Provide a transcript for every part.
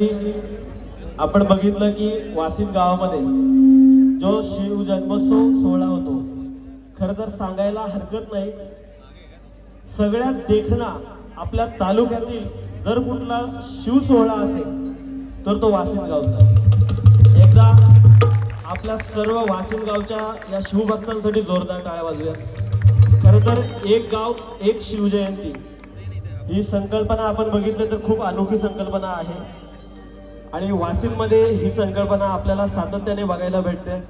आपण बघितलं की वासिन गावामध्ये जो शिव जन्मोत्सव सोहळा होतो खर तर सांगायला हरकत नाही. सगळ्यात देखना आपल्या तालुक्यातील जर कुठला शिव सोहळा असेल तर तो वासिन गावचा. एकदा आपल्या सर्व वासिन गावच्या या शिवभक्तांसाठी जोरदार टाळ्या वाजूया. खरं तर एक गाव एक शिवजयंती. ही संकल्पना आपण बघितलं तर खूप अनोखी संकल्पना आहे. आणि वाशिममध्ये ही संकल्पना आपल्याला सातत्याने बघायला भेटते.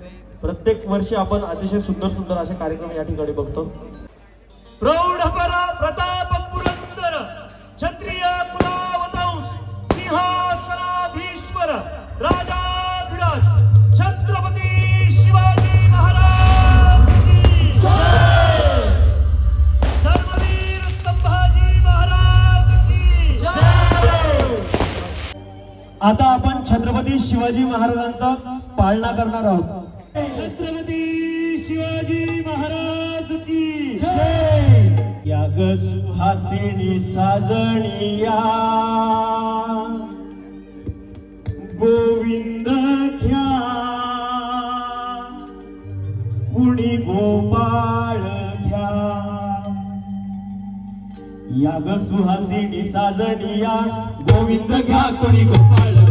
प्रत्येक वर्षी आपण अतिशय सुंदर सुंदर असे कार्यक्रम या ठिकाणी बघतो. प्रौढ प्रताप आता आपण छत्रपती शिवाजी महाराजांचा पाळणा करणार आहोत. छत्रपती शिवाजी महाराज की या ग सुहासिनी साजणिया गोविंद घ्या. कुणी गोपाळ घ्या. या ग सुहासिनी साजनिया. गोविंद घ्या कोणी गोपाळ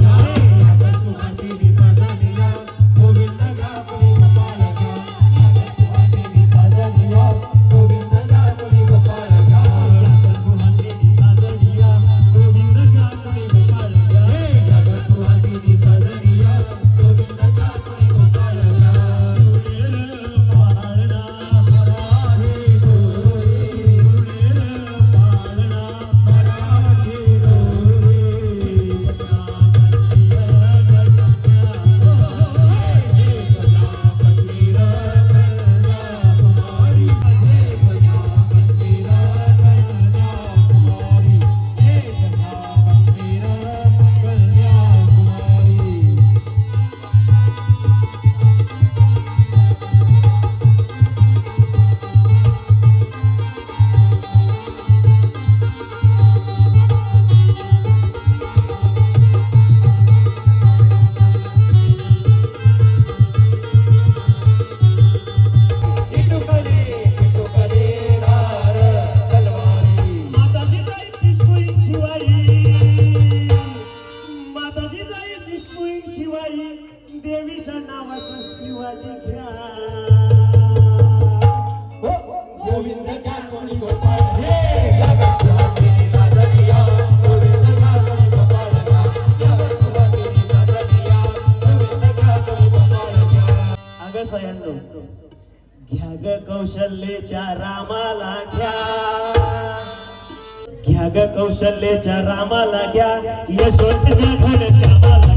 घ्या ग कौशल्याच्या रामाला घ्या. यशोच्या घन श्यामाला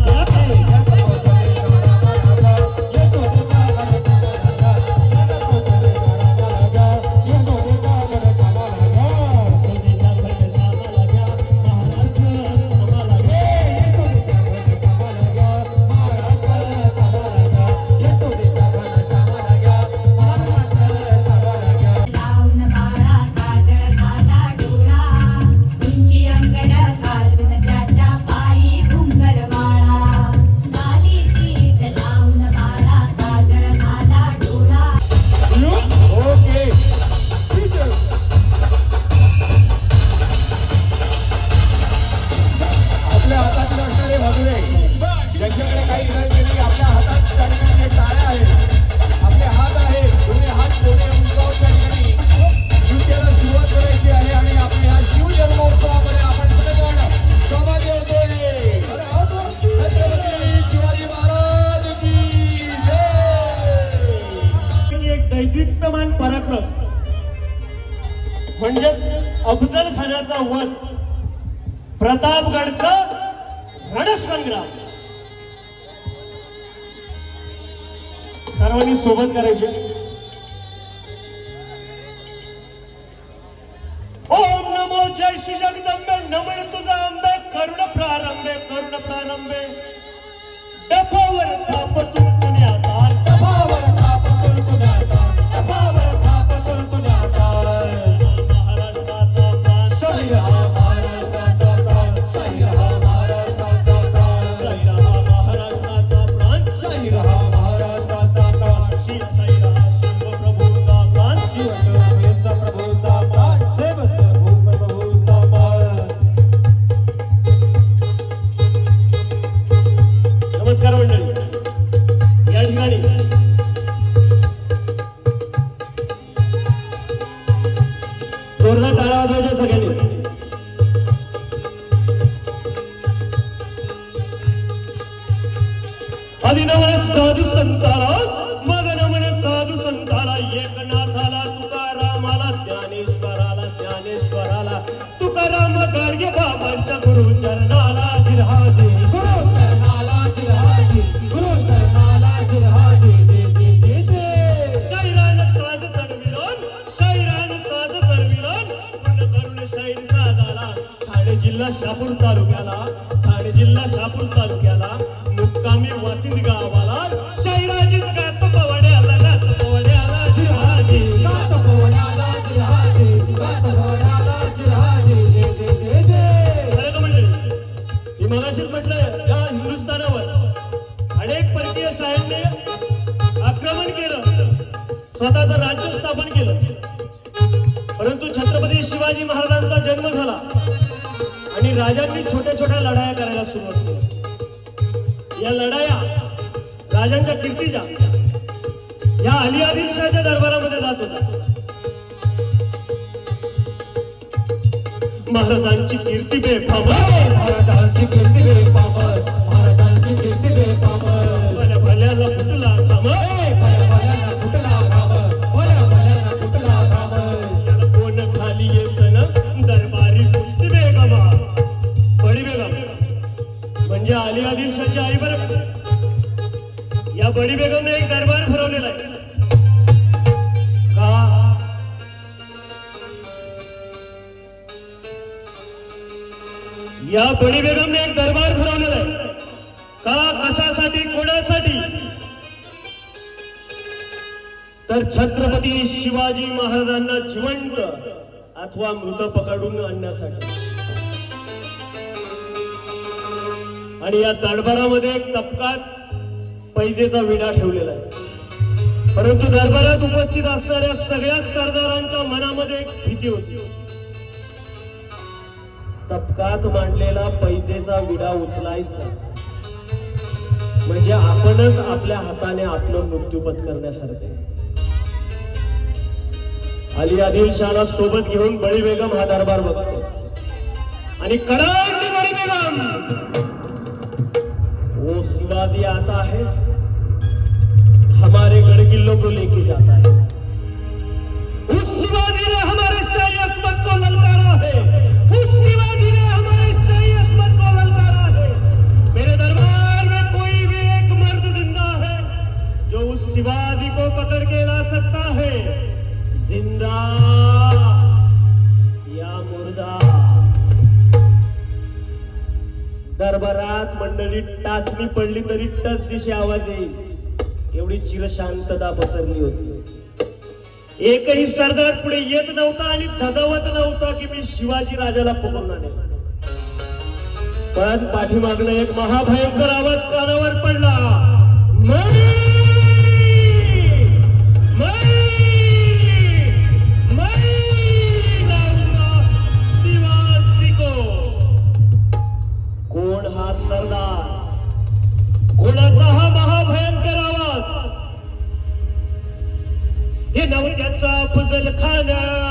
रणसंग्राम सर्वांनी सोबत करायचे. ओम नमो जय श्री जगदंबे. नमन तुझा आंबे. करुण प्रारंभे करुण प्रारंभे. आणि राजांनी छोट्या छोट्या लढाया करायला सुरुवात केली. या लढाया राजांच्या कीर्तीच्या या अली आदिलशाहच्या दरबारामध्ये जात होता महाराजांची कीर्ती बेफाम महाराजांची कीर्ती बेपावर महाराजांची कीर्ती बेपावर म्हणजे अली आदिलशाची आई बरं. या बडी बेगमने एक दरबार भरवलेला आहे. का? या बडी बेगमने एक दरबार भरवलेला आहे. का? कशासाठी? कोणासाठी? तर छत्रपती शिवाजी महाराजांना जिवंत अथवा मृत पकडून आणण्यासाठी. आणि या दरबारामध्ये एक तपकात पैजेचा विडा ठेवलेला आहे. परंतु दरबारात उपस्थित असणाऱ्या सगळ्याच सरदारांच्या मनामध्ये एक भीती होती. तपकात मांडलेला पैजेचा विडा उचलायचा. म्हणजे आपणच आपल्या हाताने आपलं मृत्यूपत करण्यासारखे. अली आदिलशाला सोबत घेऊन बळी बेगम हा दरबार बघतो आणि कडाडली बळी बेगम वो शिवाजी आता है, हमारे गढ़ किल्लों को लेके जाता है। उस शिवाजी ने हमारे शाही अस्मत को ललकारा है। उस शिवाजी ने हमारे शाही अस्मत को ललकारा है। मेरे दरबार में कोई भी एक मर्द ज़िंदा है, जो उस शिवाजी को पकड़ के ला सकता है। ज़िंदा जरी टाचणी पडली तरी टच दिशे आवाज येईल. एवढी चिरशांतता पसरली होती. एकही सरदार पुढे येत नव्हता आणि धजावत नव्हता की मी शिवाजी राजाला पकडणार पण पाठीमागनं एक महाभयंकर आवाज कानावर पडला. the corner.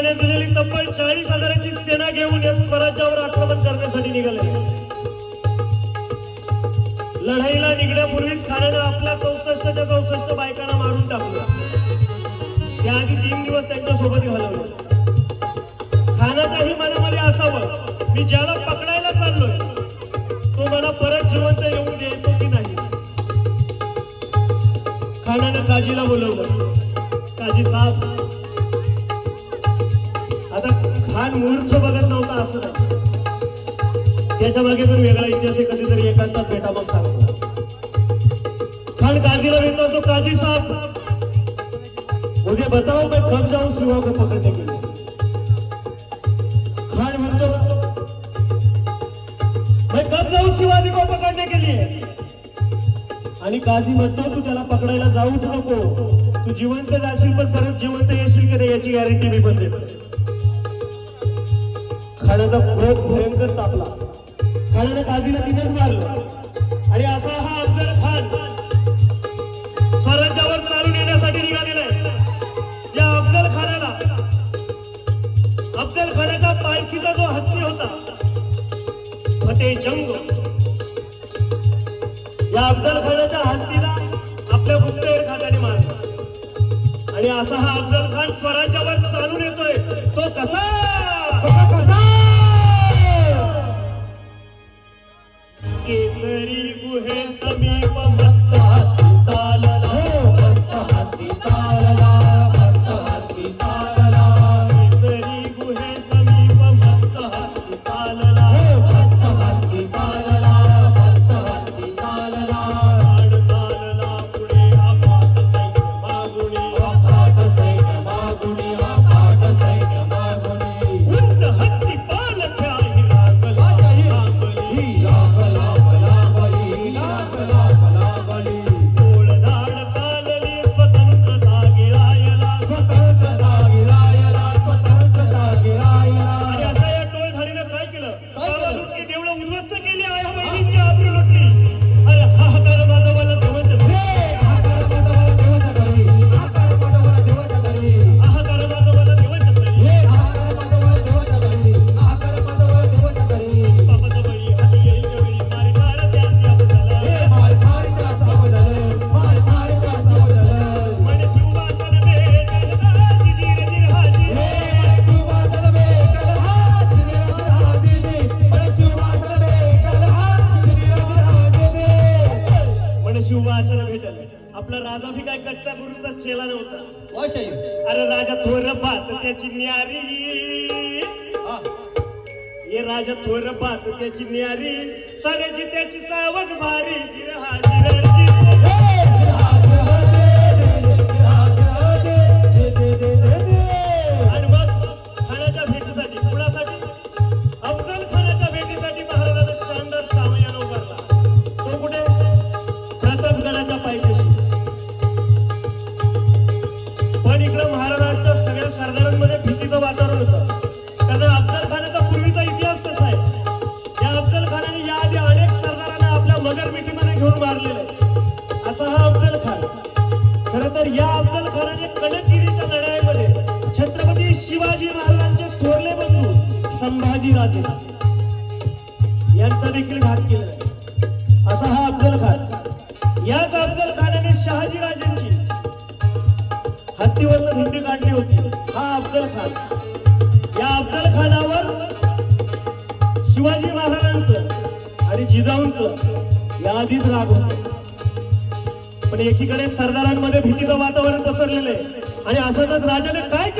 अली दिलेली तब्बल चाळीस हजाराची सेना घेऊन या स्वराज्यावर आक्रमण करण्यासाठी निघाले. लढाईला निघण्यापूर्वीच खानानं आपल्या चौसष्टच्या चौसष्ट बायकांना मारून टाकलं. त्याआधी तीन दिवस त्यांच्यासोबत घालवले खानाच्याही मनामध्ये असावं मी ज्याला त्याच्यामागे जर वेगळा इतिहास आहे कधीतरी एकांतात भेटा मग सांगतो खान काजीला भेटतो तो काजी साहेब. मुझे बताओ मैं कब जाऊं शिवा को पकड़ने के लिए? खान म्हणतो मैं कब जाऊं शिवाजी को पकडने के लिए? आणि काजी म्हणतो तू त्याला पकडायला जाऊच नको. तू जिवंत जाशील पण परत जिवंत येशील की नाही याची गॅरंटी मी पण देतो खाण्याचा खूप भयंकर तापला. खाण्यानं काजीला तिथेच मारलं. आणि असा हा अफजल खान स्वराज्यावर चालून येण्यासाठी निघालेला आहे. या अफजल खानाला अफजल खानाच्या पालखीचा जो हत्ती होता फते जंग. या अफजल खानाच्या हत्तीला आपल्या गुप्तहेर खात्याने मारला. आणि असा हा अफजल खान स्वराज्यावर चालून येतोय तो कसा? कसा? केसरी गुहे समीप राजा बात त्याची न्यारी साऱ्याची त्याची सावध भारी. हत्तीवरनं झुंडी काढली होती. हा अफजल खान. या अफजल खानावर शिवाजी महाराजांचं आणि जिजाऊंचं याआधीच राग होत. पण एकीकडे सरदारांमध्ये भीतीचं वातावरण पसरलेलं आहे. आणि अशातच राजाने काय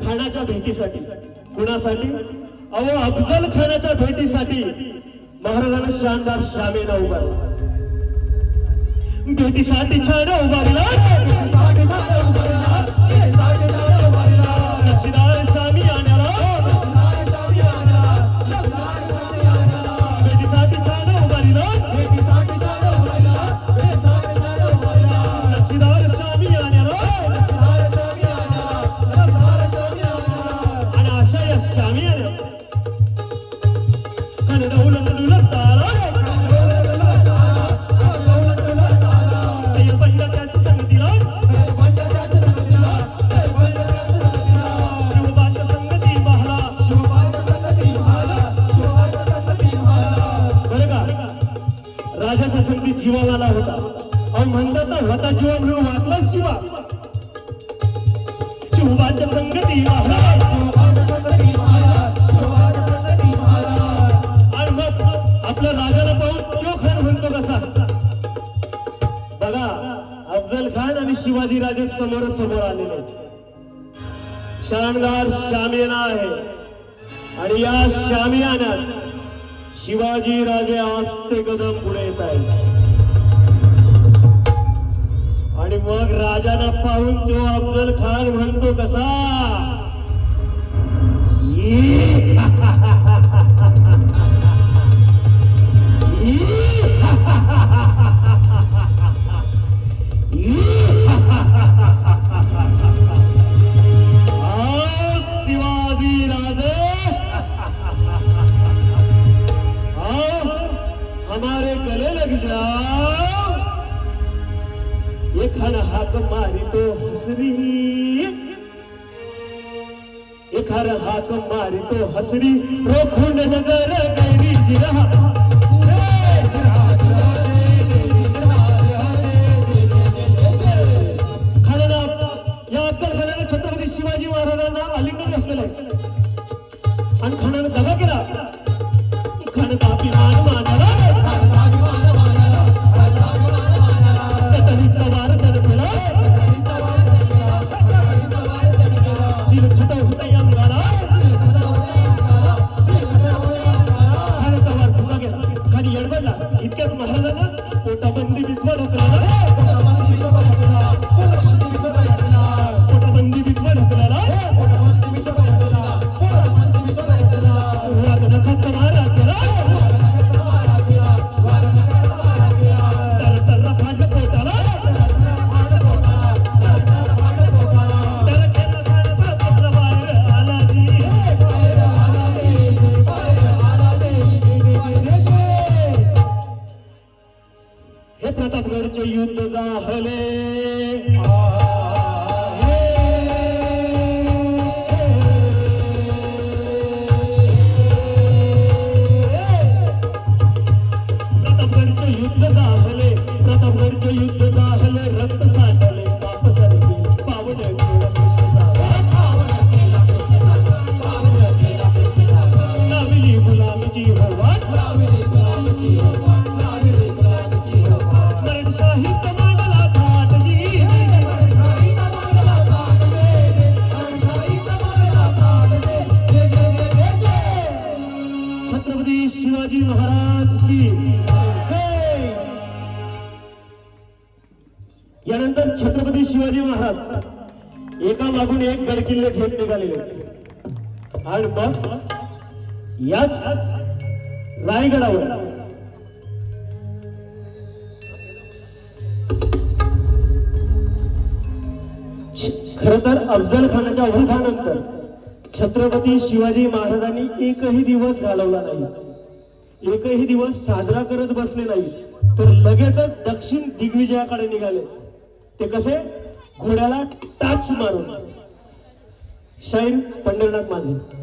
अहो भेटीसाठी. कुणासाठी? अफजल खानाच्या भेटीसाठी. महाराजांना शानदार शामेला उभारला भेटीसाठी छान उभारला भेटीसाठी छान उभारला भेटीसाठी छान उभारला शिवाजीराजे समोर समोर आलेले शानदार शामियाना आहे. आणि या शामियानात शिवाजीराजे आस्ते कदम पुढे येत आहेत. आणि मग राजाला पाहून तो अफजल खान म्हणतो कसा? हसडी रोखून नजर गैरी जिरा. या छत्रपती शिवाजी महाराजांना आलिंगन घातलेलं आहे. आणि खानानं दगा केला. खान तापी मान मान ചെയ്യുന്നതാഹലേ महाराज की यानंतर छत्रपती शिवाजी महाराज एका मागून एक गड किल्ले घेत निघालेले आणि मग याच रायगडावर खर तर अफजल खानाच्या वधानंतर छत्रपती शिवाजी महाराजांनी एकही दिवस घालवला नाही. एकही दिवस साजरा करत बसले नाही तर लगेचच दक्षिण दिग्विजयाकडे निघाले. ते कसे? घोड्याला टाच मारून. शाहीर पंढरनाथ माझे